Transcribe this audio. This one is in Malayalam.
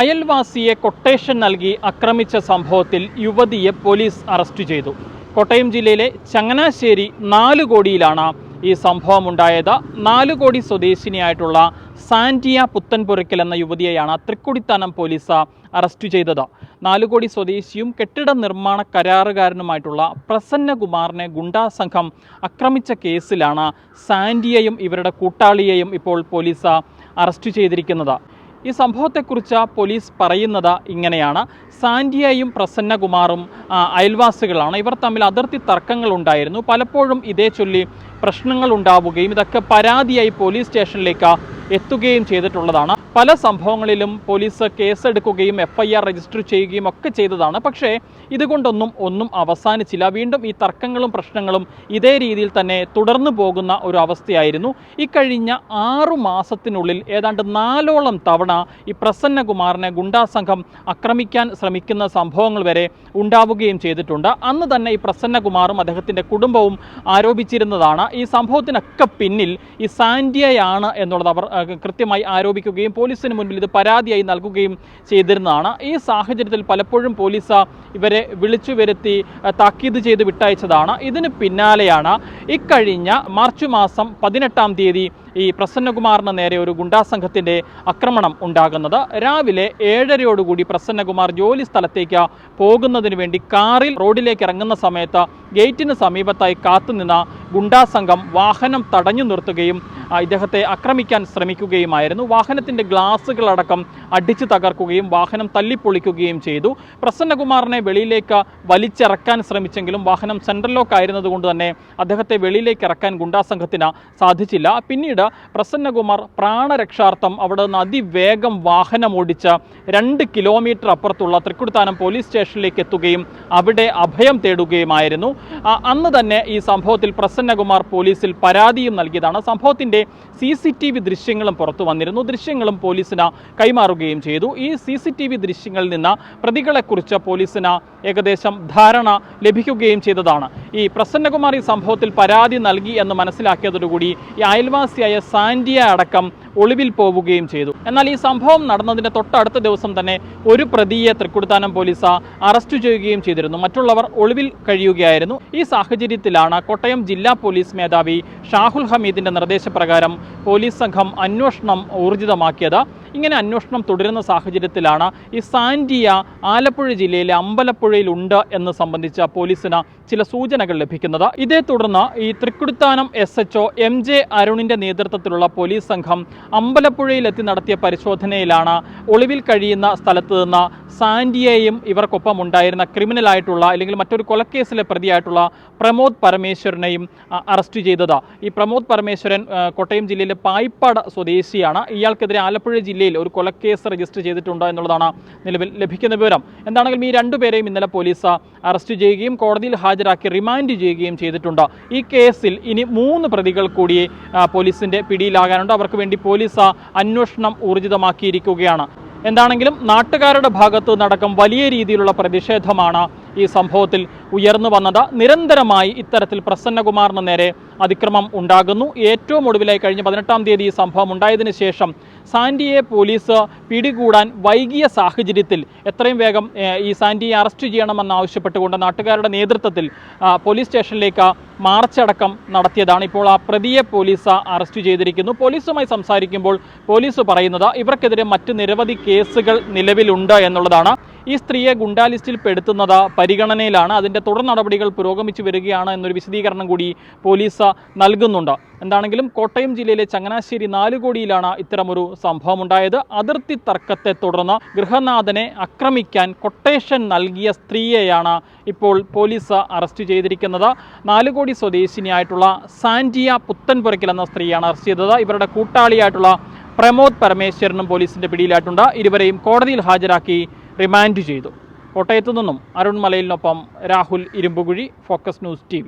അയൽവാസിയെ കൊട്ടേഷൻ നൽകി ആക്രമിച്ച സംഭവത്തിൽ യുവതിയെ പോലീസ് അറസ്റ്റ് ചെയ്തു. കോട്ടയം ജില്ലയിലെ ചങ്ങനാശ്ശേരി നാലുകോടിയിലാണ് ഈ സംഭവം ഉണ്ടായത് നാലുകോടി സ്വദേശിനിയായിട്ടുള്ള സാന്റിയ പുത്തൻപുരയ്ക്കൽ എന്ന യുവതിയെയാണ് തൃക്കുടിത്താനം പോലീസ് അറസ്റ്റ് ചെയ്തത്. നാലുകോടി സ്വദേശിയും കെട്ടിട നിർമ്മാണ കരാറുകാരനുമായിട്ടുള്ള പ്രസന്നകുമാറിനെ ഗുണ്ടാ സംഘം ആക്രമിച്ച കേസിലാണ് സാന്റിയയും ഇവരുടെ കൂട്ടാളിയെയും ഇപ്പോൾ പോലീസ് അറസ്റ്റ് ചെയ്തിരിക്കുന്നത്. ഈ സംഭവത്തെക്കുറിച്ച് പോലീസ് പറയുന്നത് ഇങ്ങനെയാണ്. സാന്റിയയും പ്രസന്നകുമാറും അയൽവാസികളാണ്. ഇവർ തമ്മിൽ അതിർത്തി തർക്കങ്ങളുണ്ടായിരുന്നു പലപ്പോഴും ഇതേ ചൊല്ലി പ്രശ്നങ്ങൾ ഉണ്ടാവുകയും ഇതൊക്കെ പരാതിയായി പോലീസ് സ്റ്റേഷനിലേക്ക് എത്തുകയും ചെയ്തിട്ടുള്ളതാണ്. പല സംഭവങ്ങളിലും പോലീസ് കേസെടുക്കുകയും എഫ് ഐ ആർ രജിസ്റ്റർ ചെയ്യുകയും ഒക്കെ ചെയ്തതാണ്. പക്ഷേ ഇതുകൊണ്ടൊന്നും ഒന്നും അവസാനിച്ചില്ല. വീണ്ടും ഈ തർക്കങ്ങളും പ്രശ്നങ്ങളും ഇതേ രീതിയിൽ തന്നെ തുടർന്നു പോകുന്ന ഒരു അവസ്ഥയായിരുന്നു. ഇക്കഴിഞ്ഞ ആറു മാസത്തിനുള്ളിൽ ഏതാണ്ട് നാലോളം തവണ ഈ പ്രസന്നകുമാറിനെ ഗുണ്ടാ സംഘം ആക്രമിക്കാൻ ശ്രമിക്കുന്ന സംഭവങ്ങൾ വരെ ഉണ്ടാവുകയും ചെയ്തിട്ടുണ്ട്. അന്ന് തന്നെ ഈ പ്രസന്നകുമാറും അദ്ദേഹത്തിന്റെ കുടുംബവും ആരോപിച്ചിരുന്നതാണ്. ഈ സംഭവത്തിനൊക്കെ പിന്നിൽ ഈ സാന്റിയയാണ് എന്നുള്ളത് അവർ കൃത്യമായി ആരോപിക്കുകയും പോലീസിന് മുന്നിൽ ഇത് പരാതിയായി നൽകുകയും ചെയ്തിരുന്നതാണ്. ഈ സാഹചര്യത്തിൽ പലപ്പോഴും പോലീസ് ഇവരെ വിളിച്ചു വരുത്തി താക്കീത് ചെയ്ത് വിട്ടയച്ചതാണ്. ഇതിന് പിന്നാലെയാണ് ഇക്കഴിഞ്ഞ മാർച്ച് മാസം പതിനെട്ടാം തീയതി ഈ പ്രസന്നകുമാറിന് നേരെ ഒരു ഗുണ്ടാ സംഘത്തിന്റെ ആക്രമണം ഉണ്ടാകുന്നത്. രാവിലെ ഏഴരയോടുകൂടി പ്രസന്നകുമാർ ജോലി സ്ഥലത്തേക്ക് പോകുന്നതിന് വേണ്ടി കാറിൽ റോഡിലേക്ക് ഇറങ്ങുന്ന സമയത്ത് ഗേറ്റിന് സമീപത്തായി കാത്തുനിന്ന ഗുണ്ടാസംഘം വാഹനം തടഞ്ഞു നിർത്തുകയും ഇദ്ദേഹത്തെ ആക്രമിക്കാൻ ശ്രമിക്കുകയുമായിരുന്നു. വാഹനത്തിന്റെ ഗ്ലാസ്സുകളടക്കം അടിച്ചു തകർക്കുകയും വാഹനം തല്ലിപ്പൊളിക്കുകയും ചെയ്തു. പ്രസന്നകുമാറിനെ വെളിയിലേക്ക് വലിച്ചിറക്കാൻ ശ്രമിച്ചെങ്കിലും വാഹനം സെൻട്രൽ ലോക്ക് ആയിരുന്നതുകൊണ്ട് തന്നെ അദ്ദേഹത്തെ വെളിയിലേക്ക് ഇറക്കാൻ ഗുണ്ടാസംഘത്തിന് സാധിച്ചില്ല. പിന്നീട് പ്രസന്നകുമാർ പ്രാണരക്ഷാർത്ഥം അവിടെ നിന്ന് അതിവേഗം വാഹനം ഓടിച്ച രണ്ട് കിലോമീറ്റർ അപ്പുറത്തുള്ള തൃക്കുടുത്താനം പോലീസ് സ്റ്റേഷനിലേക്ക് എത്തുകയും അവിടെ അഭയം തേടുകയുമായിരുന്നു. അന്ന് തന്നെ ഈ സംഭവത്തിൽ പ്രസന്നകുമാർ പോലീസിൽ പരാതിയും നൽകിയതാണ്. സംഭവത്തിന്റെ സി സി ടി വി ദൃശ്യങ്ങളും പുറത്തു വന്നിരുന്നു. ദൃശ്യങ്ങളും പോലീസിന് കൈമാറുകയും ചെയ്തു. ഈ സി സി ടി വി ദൃശ്യങ്ങളിൽ നിന്ന് പ്രതികളെക്കുറിച്ച് പോലീസിന് ഏകദേശം ധാരണ ലഭിക്കുകയും ചെയ്തതാണ്. ഈ പ്രസന്നകുമാർ ഈ സംഭവത്തിൽ പരാതി നൽകി എന്ന് മനസ്സിലാക്കിയതോടുകൂടി ഈ അയൽവാസിയായ സാന്റിയ അടക്കം ഒളിവിൽ പോവുകയും ചെയ്തു. എന്നാൽ ഈ സംഭവം നടന്നതിന്റെ തൊട്ടടുത്ത ദിവസം തന്നെ ഒരു പ്രതിയെ തൃക്കുടുത്താനം പോലീസ് അറസ്റ്റ് ചെയ്യുകയും ചെയ്തിരുന്നു. മറ്റുള്ളവർ ഒളിവിൽ കഴിയുകയായിരുന്നു. ഈ സാഹചര്യത്തിലാണ് കോട്ടയം ജില്ലാ പോലീസ് മേധാവി ഷാഹുൽ ഹമീദിന്റെ നിർദ്ദേശപ്രകാരം പോലീസ് സംഘം അന്വേഷണം ഊർജിതമാക്കിയത്. ഇങ്ങനെ അന്വേഷണം തുടരുന്ന സാഹചര്യത്തിലാണ് ഈ സാൻഡിയ ആലപ്പുഴ ജില്ലയിലെ അമ്പലപ്പുഴയിലുണ്ട് എന്ന് സംബന്ധിച്ച പോലീസിന് ചില സൂചനകൾ ലഭിക്കുന്നത്. ഇതേ തുടർന്ന് ഈ Thrikkodithanam S H M J അരുണിന്റെ നേതൃത്വത്തിലുള്ള പോലീസ് സംഘം അമ്പലപ്പുഴയിലെത്തി നടത്തിയ പരിശോധനയിലാണ് ഒളിവിൽ കഴിയുന്ന സ്ഥലത്ത് നിന്ന് സാൻഡിയയും ഇവർക്കൊപ്പം ഉണ്ടായിരുന്ന ക്രിമിനലായിട്ടുള്ള അല്ലെങ്കിൽ മറ്റൊരു കൊലക്കേസിലെ പ്രതിയായിട്ടുള്ള പ്രമോദ് പരമേശ്വരനെയും അറസ്റ്റ് ചെയ്തത്. ഈ പ്രമോദ് പരമേശ്വരൻ കോട്ടയം ജില്ലയിലെ പായിപ്പാട് സ്വദേശിയാണ്. ഇയാൾക്കെതിരെ ആലപ്പുഴ ജില്ലയിൽ ഒരു കൊലക്കേസ് രജിസ്റ്റർ ചെയ്തിട്ടുണ്ട് എന്നുള്ളതാണ് നിലവിൽ ലഭിക്കുന്ന വിവരം. എന്താണെങ്കിലും ഈ രണ്ടുപേരെയും ഇന്നലെ പോലീസ് അറസ്റ്റ് ചെയ്യുകയും കോടതിയിൽ ഹാജരാക്കി റിമാൻഡ് ചെയ്യുകയും ചെയ്തിട്ടുണ്ട്. ഈ കേസിൽ ഇനി മൂന്ന് പ്രതികൾ കൂടി പോലീസിന്റെ പിടിയിലാകാനുണ്ട്. അവർക്ക് വേണ്ടി പോലീസ് അന്വേഷണം ഊർജിതമാക്കിയിരിക്കുകയാണ്. എന്താണെങ്കിലും നാട്ടുകാരുടെ ഭാഗത്ത് നടക്കം വലിയ രീതിയിലുള്ള പ്രതിഷേധമാണ് ഈ സംഭവത്തിൽ ഉയർന്നു വന്നത്. നിരന്തരമായി ഇത്തരത്തിൽ പ്രസന്നകുമാറിന് നേരെ അതിക്രമം ഉണ്ടാകുന്നു. ഏറ്റവും ഒടുവിലായി കഴിഞ്ഞ പതിനെട്ടാം തീയതി ഈ സംഭവം ഉണ്ടായതിനു ശേഷം സാന്റിയെ പോലീസ് പിടികൂടാൻ വൈകിയ സാഹചര്യത്തിൽ എത്രയും വേഗം ഈ സാന്റിയെ അറസ്റ്റ് ചെയ്യണമെന്ന് ആവശ്യപ്പെട്ടുകൊണ്ട് നാട്ടുകാരുടെ നേതൃത്വത്തിൽ പോലീസ് സ്റ്റേഷനിലേക്ക് മാർച്ചടക്കം നടത്തിയതാണ്. ഇപ്പോൾ ആ പ്രതിയെ പോലീസ് അറസ്റ്റ് ചെയ്തിരിക്കുന്നു. പോലീസുമായി സംസാരിക്കുമ്പോൾ പോലീസ് പറയുന്നത് ഇവർക്കെതിരെ മറ്റ് നിരവധി കേസുകൾ നിലവിലുണ്ട് എന്നുള്ളതാണ്. ഈ സ്ത്രീയെ ഗുണ്ടാ ലിസ്റ്റിൽ പെടുത്തുന്നത് പരിഗണനയിലാണ്. അതിന്റെ തുടർ നടപടികൾ പുരോഗമിച്ചു വരികയാണ് എന്നൊരു വിശദീകരണം കൂടി പോലീസ് നൽകുന്നുണ്ട്. എന്താണെങ്കിലും കോട്ടയം ജില്ലയിലെ ചങ്ങനാശ്ശേരി നാലുകോടിയിലാണ് ഇത്തരമൊരു സംഭവം ഉണ്ടായത് അതിർത്തി തർക്കത്തെ തുടർന്ന് ഗൃഹനാഥനെ ആക്രമിക്കാൻ കൊട്ടേഷൻ നൽകിയ സ്ത്രീയെയാണ് ഇപ്പോൾ പോലീസ് അറസ്റ്റ് ചെയ്തിരിക്കുന്നത്. നാലുകോടി സ്വദേശിനിയായിട്ടുള്ള സാൻഡിയ പുത്തൻപുരയ്ക്കൽ എന്ന സ്ത്രീയാണ് അറസ്റ്റ് ചെയ്തത്. ഇവരുടെ കൂട്ടാളിയായിട്ടുള്ള പ്രമോദ് പരമേശ്വരനും പോലീസിന്റെ പിടിയിലായിട്ടുണ്ട്. ഇരുവരെയും കോടതിയിൽ ഹാജരാക്കി റിമാൻഡ് ചെയ്തു. കോട്ടയത്തു നിന്നും Arun മലയിലിനൊപ്പം Rahul Irumbukuzhi focus news T